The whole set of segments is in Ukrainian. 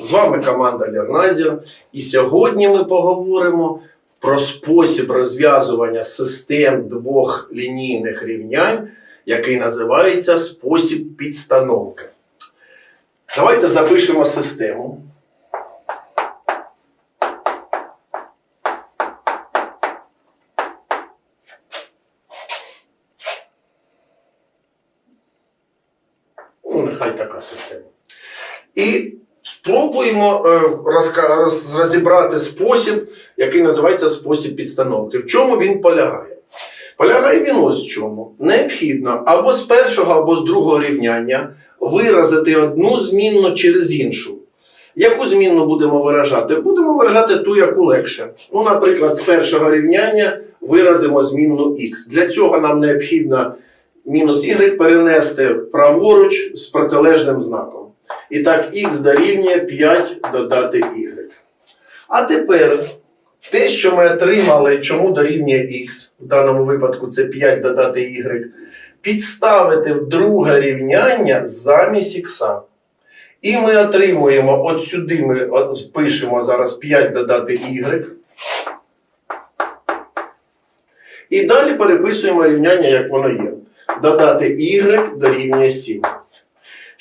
З вами команда Лернайзер. І сьогодні ми поговоримо про спосіб розв'язування систем двох лінійних рівнянь, який називається спосіб підстановки. Давайте запишемо систему. Ну, нехай така система. І спробуємо е, розібрати спосіб, який називається спосіб підстановки. В чому він полягає? Полягає він ось в чому. Необхідно або з першого, або з другого рівняння виразити одну змінну через іншу. Яку змінну будемо виражати? Будемо виражати ту, яку легше. Ну, наприклад, з першого рівняння виразимо змінну х. Для цього нам необхідно мінус y перенести праворуч з протилежним знаком. І так, х дорівнює 5 додати y. А тепер те, що ми отримали, чому дорівнює х, в даному випадку це 5 додати y, підставити в друге рівняння замість х. І ми отримуємо от сюди ми впишемо зараз 5 додати y. І далі переписуємо рівняння, як воно є. Додати y дорівнює 7.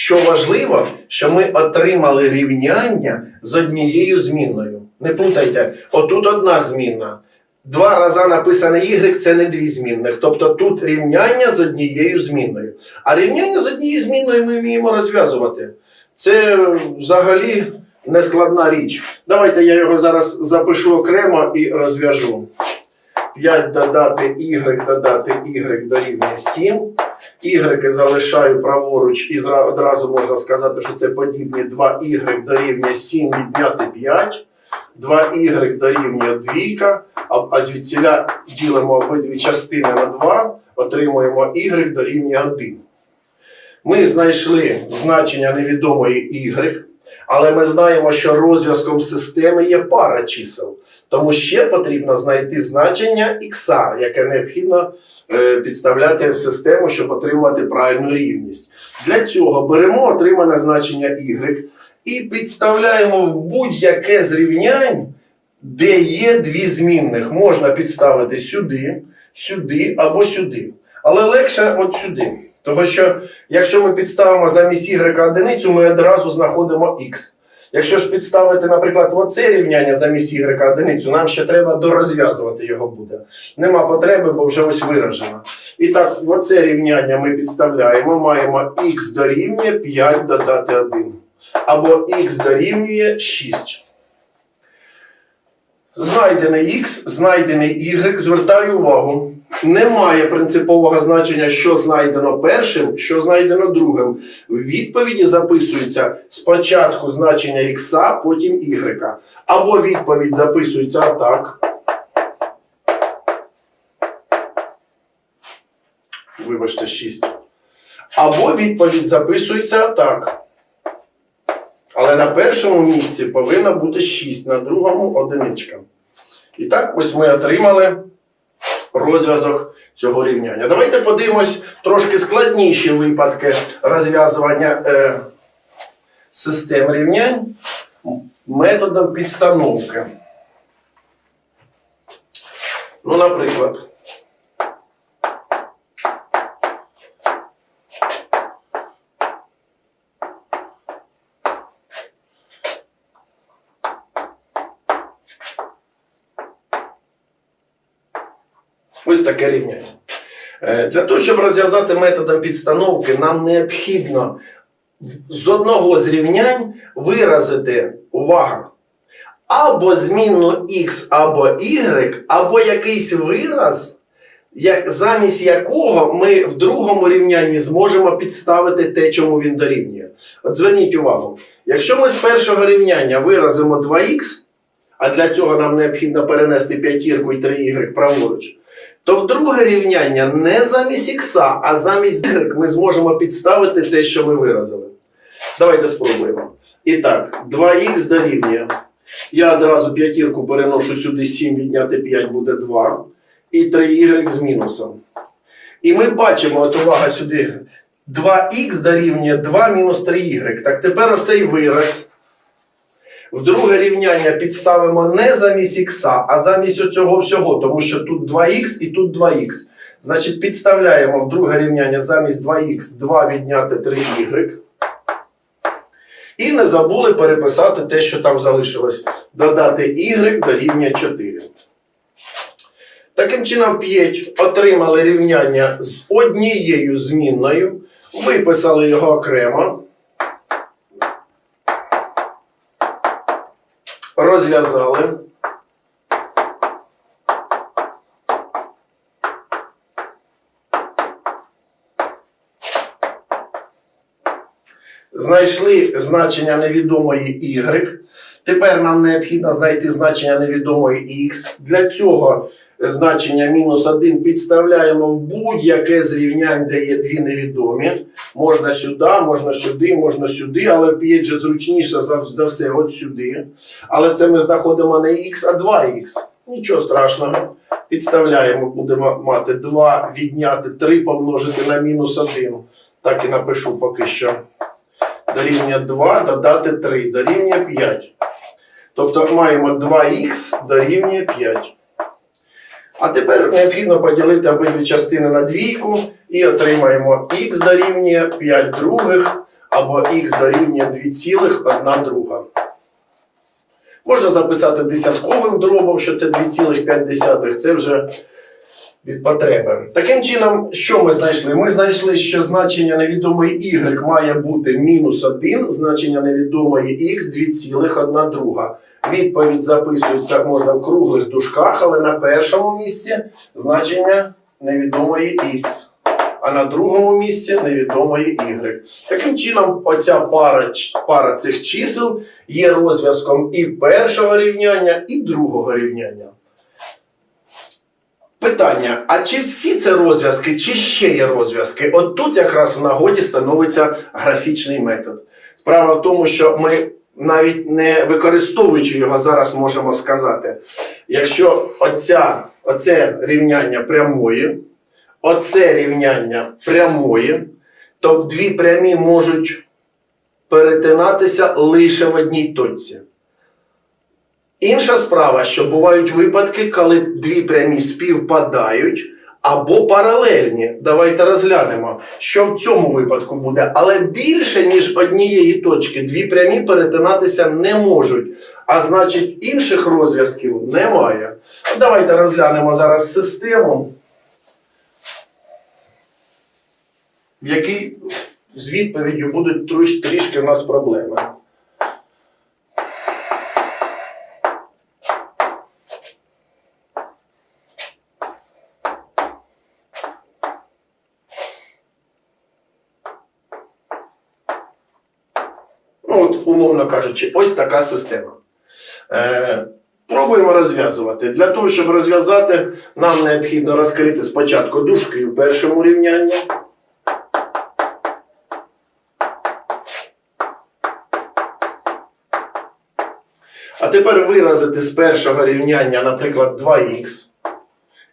Що важливо, що ми отримали рівняння з однією змінною. Не плутайте, отут одна змінна. Два рази написане y це не дві змінних. Тобто тут рівняння з однією змінною. А рівняння з однією змінною ми вміємо розв'язувати. Це взагалі нескладна річ. Давайте я його зараз запишу окремо і розв'яжу. 5 додати y додати y дорівнює 7. Y залишаю праворуч і одразу можна сказати, що це подібні 2y дорівнює 7 відняти 5. 2y дорівнює 2, а, звідсіля ділимо обидві частини на 2, отримуємо y дорівнює 1. Ми знайшли значення невідомої y, але ми знаємо, що розв'язком системи є пара чисел. Тому ще потрібно знайти значення х, яке необхідно е, підставляти в систему, щоб отримати правильну рівність. Для цього беремо отримане значення y і підставляємо в будь-яке з рівнянь, де є дві змінних. Можна підставити сюди, сюди або сюди. Але легше от сюди. Тому що якщо ми підставимо замість y одиницю, ми одразу знаходимо x. Якщо ж підставити, наприклад, оце рівняння замість y одиницю, нам ще треба дорозв'язувати його буде. Нема потреби, бо вже ось виражено. І так, оце рівняння ми підставляємо, маємо x дорівнює 5 додати 1. Або x дорівнює 6. Знайдений x, знайдений y, звертаю увагу. Немає принципового значення, що знайдено першим, що знайдено другим. В відповіді записується спочатку значення x, потім y. Або відповідь записується так. Вибачте, 6. Або відповідь записується так. Але на першому місці повинна бути 6, на другому одиничка. І так, ось ми отримали розв'язок цього рівняння. Давайте подивимось трошки складніші випадки розв'язування е, систем рівнянь методом підстановки. Ну, наприклад. Ось таке рівняння. Е, Для того, щоб розв'язати методом підстановки, нам необхідно з одного з рівнянь виразити увага. Або змінну x, або y, або якийсь вираз, як, замість якого ми в другому рівнянні зможемо підставити те, чому він дорівнює. От зверніть увагу, якщо ми з першого рівняння виразимо 2х, а для цього нам необхідно перенести п'ятірку і 3y праворуч, то в друге рівняння не замість х, а замість y ми зможемо підставити те, що ми виразили. Давайте спробуємо. І так, 2х дорівнює. Я одразу п'ятірку переношу сюди 7, відняти 5 буде 2. І 3y з мінусом. І ми бачимо, от увага сюди. 2х дорівнює 2 мінус 3y. Так тепер оцей вираз В друге рівняння підставимо не замість х, а замість оцього всього, тому що тут 2х і тут 2х. Значить, підставляємо в друге рівняння замість 2х 2 відняти 3y. І не забули переписати те, що там залишилось. Додати y дорівнює 4. Таким чином, в 5 отримали рівняння з однією змінною, виписали його окремо, розв'язали. Знайшли значення невідомої y. Тепер нам необхідно знайти значення невідомої x. Для цього значення мінус 1 підставляємо в будь-яке з рівнянь, де є дві невідомі. Можна сюди, можна сюди, можна сюди, але п'ять же зручніше за, за все от сюди. Але це ми знаходимо не x, а 2х. Нічого страшного. Підставляємо, будемо мати 2 відняти 3 помножити на мінус 1. Так і напишу поки що. Дорівнює 2, додати 3, дорівнює 5. Тобто маємо 2х дорівнює 5. А тепер необхідно поділити обидві частини на двійку і отримаємо х дорівнює 5 других або х дорівнює 2,1 друга. Можна записати десятковим дробом, що це 2,5, це вже від потреби. Таким чином, що ми знайшли? Ми знайшли, що значення невідомої y має бути мінус 1, значення невідомої x 2,1 друга. Відповідь записується можна в круглих дужках, але на першому місці значення невідомої x, а на другому місці невідомої y. Таким чином, оця пара, пара цих чисел є розв'язком і першого рівняння, і другого рівняння. Питання: а чи всі це розв'язки, чи ще є розв'язки? От тут якраз в нагоді становиться графічний метод. Справа в тому, що ми навіть не використовуючи його зараз можемо сказати, якщо оця, оце рівняння прямої, оце рівняння прямої, то дві прямі можуть перетинатися лише в одній точці. Інша справа, що бувають випадки, коли дві прямі співпадають або паралельні. Давайте розглянемо, що в цьому випадку буде. Але більше, ніж однієї точки, дві прямі перетинатися не можуть. А значить, інших розв'язків немає. Ну, Давайте розглянемо зараз систему, в якій з відповіддю будуть трішки в нас проблеми. Ну, от, умовно кажучи, ось така система. Е, пробуємо розв'язувати. Для того, щоб розв'язати, нам необхідно розкрити спочатку дужки в першому рівнянні. А тепер виразити з першого рівняння, наприклад, 2х.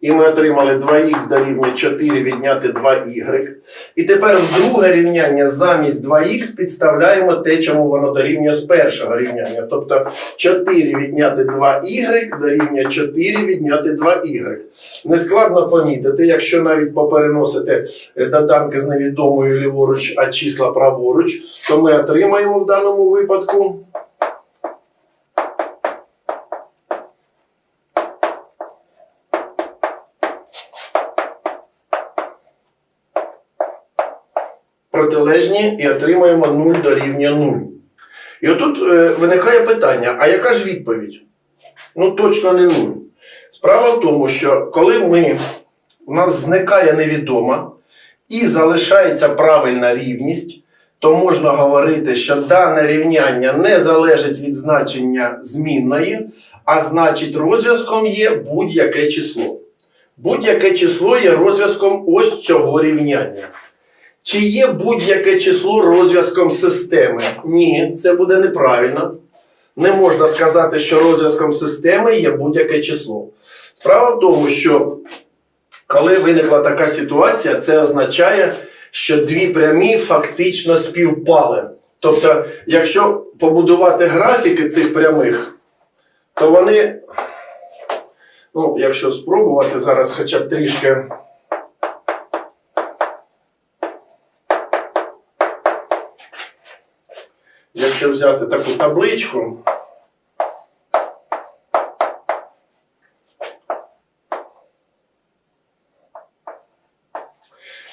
І ми отримали 2х дорівнює 4 відняти 2y. І тепер в друге рівняння замість 2х підставляємо те, чому воно дорівнює з першого рівняння. Тобто 4 відняти 2y дорівнює 4 відняти 2y. Нескладно помітити, якщо навіть попереносити е, доданки з невідомою ліворуч, а числа праворуч, то ми отримаємо в даному випадку. Протилежні і отримуємо 0 дорівнює 0. І отут е, виникає питання: а яка ж відповідь? Ну, точно не 0. Справа в тому, що коли ми, у нас зникає невідома і залишається правильна рівність, то можна говорити, що дане рівняння не залежить від значення змінної, а значить розв'язком є будь-яке число. Будь-яке число є розв'язком ось цього рівняння. Чи є будь-яке число розв'язком системи? Ні, це буде неправильно. Не можна сказати, що розв'язком системи є будь-яке число. Справа в тому, що коли виникла така ситуація, це означає, що дві прямі фактично співпали. Тобто, якщо побудувати графіки цих прямих, то вони, ну, якщо спробувати зараз хоча б трішки. Якщо взяти таку табличку,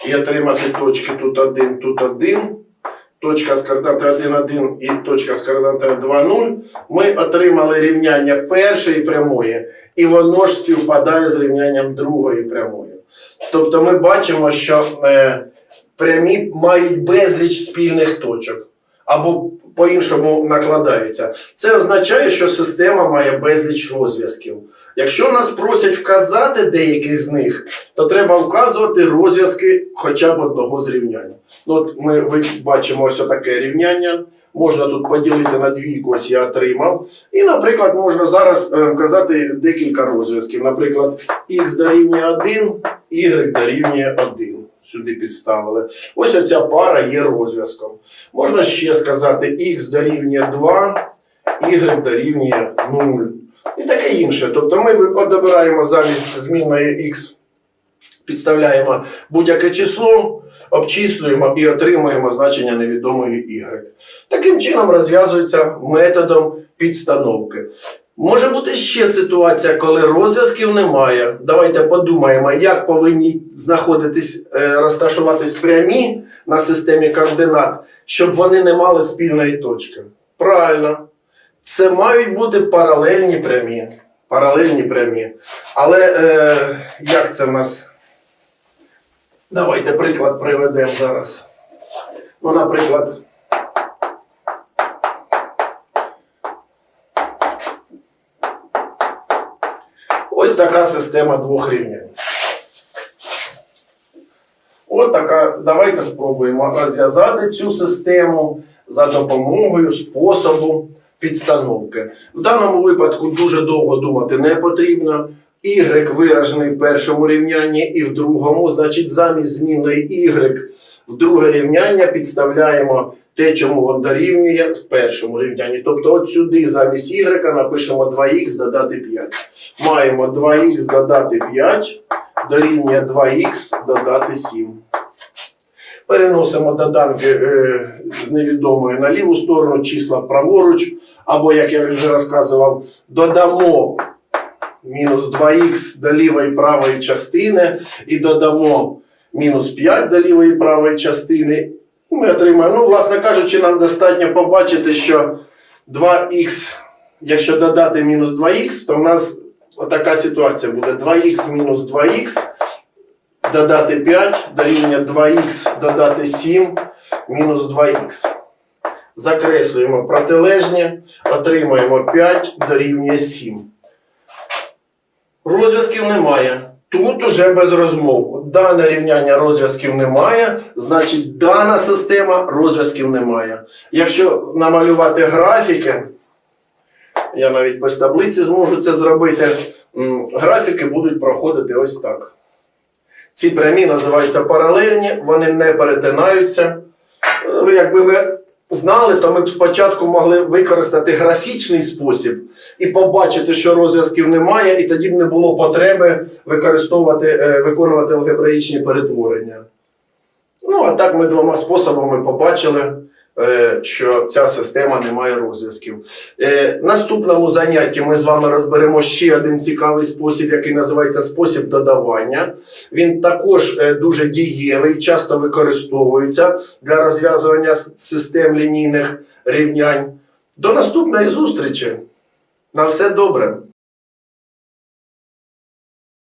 і отримати точки тут 1, тут 1, точка з координатою 1, 1 і точка з координатою 2, 0, ми отримали рівняння першої прямої, і воно ж співпадає з рівнянням другої прямої. Тобто ми бачимо, що е, прямі мають безліч спільних точок. Або по-іншому накладаються. Це означає, що система має безліч розв'язків. Якщо нас просять вказати деяких з них, то треба вказувати розв'язки хоча б одного з рівнянь. Ну, от ми ви бачимо ось таке рівняння. Можна тут поділити на двійку, ось я отримав. І, наприклад, можна зараз е, вказати декілька розв'язків. Наприклад, х дорівнює 1, y дорівнює 1. Сюди підставили. Ось оця пара є розв'язком. Можна ще сказати х дорівнює 2, y дорівнює 0. І таке інше. Тобто ми добираємо замість змінної х, підставляємо будь-яке число, обчислюємо і отримуємо значення невідомої y. Таким чином розв'язується методом підстановки. Може бути ще ситуація, коли розв'язків немає. Давайте подумаємо, як повинні знаходитись, е, розташуватись прямі на системі координат, щоб вони не мали спільної точки. Правильно. Це мають бути паралельні прямі. Паралельні прямі. Але е, як це в нас? Давайте приклад приведемо зараз. Ну, наприклад. Така система двох рівнянь. От така. Давайте спробуємо розв'язати цю систему за допомогою способу підстановки. В даному випадку дуже довго думати не потрібно. Y виражений в першому рівнянні і в другому, значить, замість змінної Y в друге рівняння підставляємо те, чому він дорівнює в першому рівнянні. Тобто, от сюди замість Y напишемо 2х додати 5. Маємо 2х додати 5, дорівнює 2х додати 7. Переносимо доданки е, з невідомої на ліву сторону, числа праворуч, або, як я вже розказував, додамо мінус 2х до лівої правої частини і додамо мінус 5 до лівої правої частини. Ми отримаємо, ну, власне кажучи, нам достатньо побачити, що 2х, якщо додати мінус 2х, то в нас отака ситуація буде 2х мінус 2х додати 5 дорівнює 2х додати 7 мінус 2х. Закреслюємо протилежні, отримуємо 5 дорівнює 7. Розв'язків немає. Тут уже без розмов. Дане рівняння розв'язків немає, значить дана система розв'язків немає. Якщо намалювати графіки, я навіть без таблиці зможу це зробити. Графіки будуть проходити ось так. Ці прямі називаються паралельні, вони не перетинаються. Е, Якби ви знали, то ми б спочатку могли використати графічний спосіб і побачити, що розв'язків немає, і тоді б не було потреби використовувати, е, виконувати алгебраїчні перетворення. Ну, а так ми двома способами побачили, що ця система не має розв'язків. Е, Наступному занятті ми з вами розберемо ще один цікавий спосіб, який називається спосіб додавання. Він також е, дуже дієвий, часто використовується для розв'язування систем лінійних рівнянь. До наступної зустрічі! На все добре!